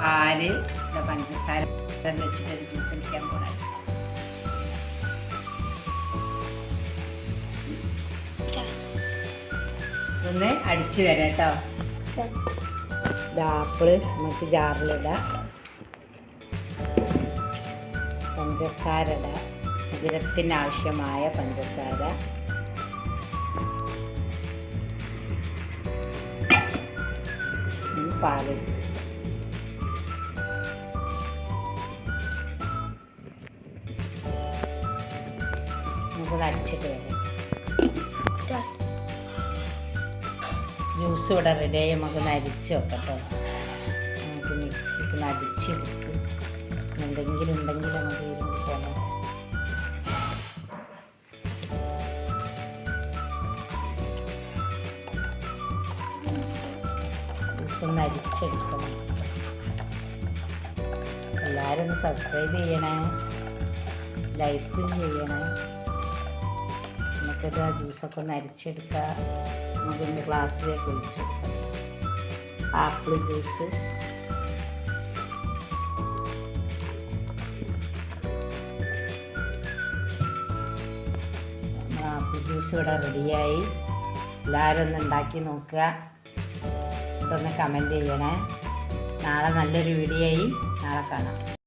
പാൽ പഞ്ചസാര വെച്ചിട്ട് ജ്യൂസ് അടിക്കാൻ പോകണം ഇതൊന്ന് അടിച്ച് വരാം കേട്ടോ. ഇത് ആപ്പിൾ നമുക്ക് ജാറിലിടാം പഞ്ചസാര ഇടാം. മധുരത്തിന് ആവശ്യമായ പഞ്ചസാര. പാൽ നമുക്കൊന്ന് അടിച്ചിട്ട് വരാം. ജ്യൂസ് ഇവിടെ റെഡിയായി നമുക്കൊന്ന് അരിച്ച് വെക്കട്ടോ. നമുക്ക് മിക്സിക്ക് അടിച്ചെടുക്കും എന്തെങ്കിലും ഉണ്ടെങ്കിൽ നമുക്ക് ഇരുന്ന് പോകാം ജ്യൂസ് ഒന്ന് അരിച്ചെടുക്കണം എല്ലാവരും ഒന്ന് സബ്സ്ക്രൈബ് ചെയ്യണേ. ലൈക്കും ചെയ്യണേ. നമുക്കത് ആ ജ്യൂസൊക്കെ ഒന്ന് അരിച്ചെടുക്കുക നമുക്കൊന്ന് ഗ്ലാസ്സിലേക്ക് ഒഴിച്ചെടുക്കാം ആപ്പിൾ ജ്യൂസ്. ആപ്പിൾ ജ്യൂസ് ഇവിടെ റെഡിയായി. എല്ലാവരും ഒന്ന് ഉണ്ടാക്കി നോക്കുക. ഇതൊന്ന് കമന്റ് ചെയ്യണേ. നാളെ നല്ലൊരു വീഡിയോ ആയി നാളെ കാണാം.